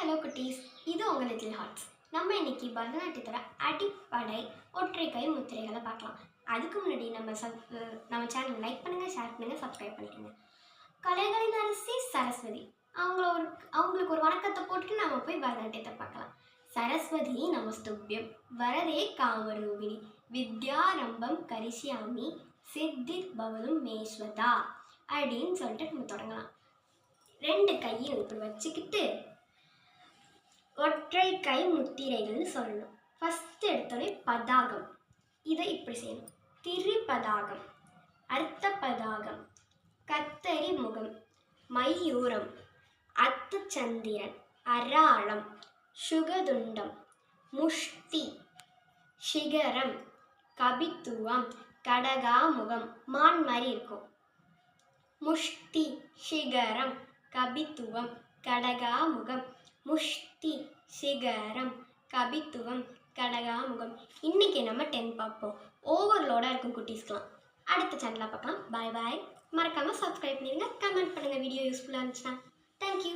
Hello குட்டீஸ். இது உங்கள் லிட்டில் ஹார்ட்ஸ் நம்ம இன்னைக்கு பரதநாட்டியத்தோட அடிப்படை ஒற்றை கை முத்திரைகளை பார்க்கலாம். அதுக்கு முன்னாடி நம்ம சப் நம்ம சேனல் லைக் பண்ணுங்கள் ஷேர் பண்ணுங்கள் சப்ஸ்கிரைப் பண்ணிக்கோங்க. கலைகளின் அரசி சரஸ்வதி. அவங்கள ஒரு அவங்களுக்கு ஒரு வணக்கத்தை போட்டு நம்ம போய் பரதநாட்டியத்தை பார்க்கலாம். சரஸ்வதி நமஸ்துபியம் வரதே காமரூபிணி. வித்யாரம்பம் கரிசியாமி சித்திர் பவதும் மேஸ்வதா அப்படின்னு சொல்லிட்டு நம்ம தொடங்கலாம். ரெண்டு கையும் இப்படி வச்சுக்கிட்டு கை முத்திரைகள்னு சொல்லணும். ஃபஸ்ட் எடுத்தோடனே பதாகம். இதை இப்படி செய்யணும். திரிபதாகம். அர்த்த பதாகம். கத்தரி முகம். மயூரம். அத்துச்சந்திரன் அராளம். சுகதுண்டம். முஷ்டி. சிகரம். கபித்துவம். கடகாமுகம். மான் மாதிரி இருக்கும். முஷ்டி சிகரம். கபித்துவம். கடகாமுகம். முஷ்டி சிகரம் கபித்துவம் கடகாமுகம். இன்னைக்கு நம்ம டென் பார்ப்போம். ஓவர்லோடாக இருக்கும் குட்டீஸ்க்கெலாம் அடுத்த சேனலாக பார்க்கலாம். பாய் பாய் மறக்காமல் சப்ஸ்கிரைப் பண்ணிடுங்க கமெண்ட் பண்ணுங்கள் வீடியோ யூஸ்ஃபுல்லாக இருந்துச்சுன்னா. தேங்க்யூ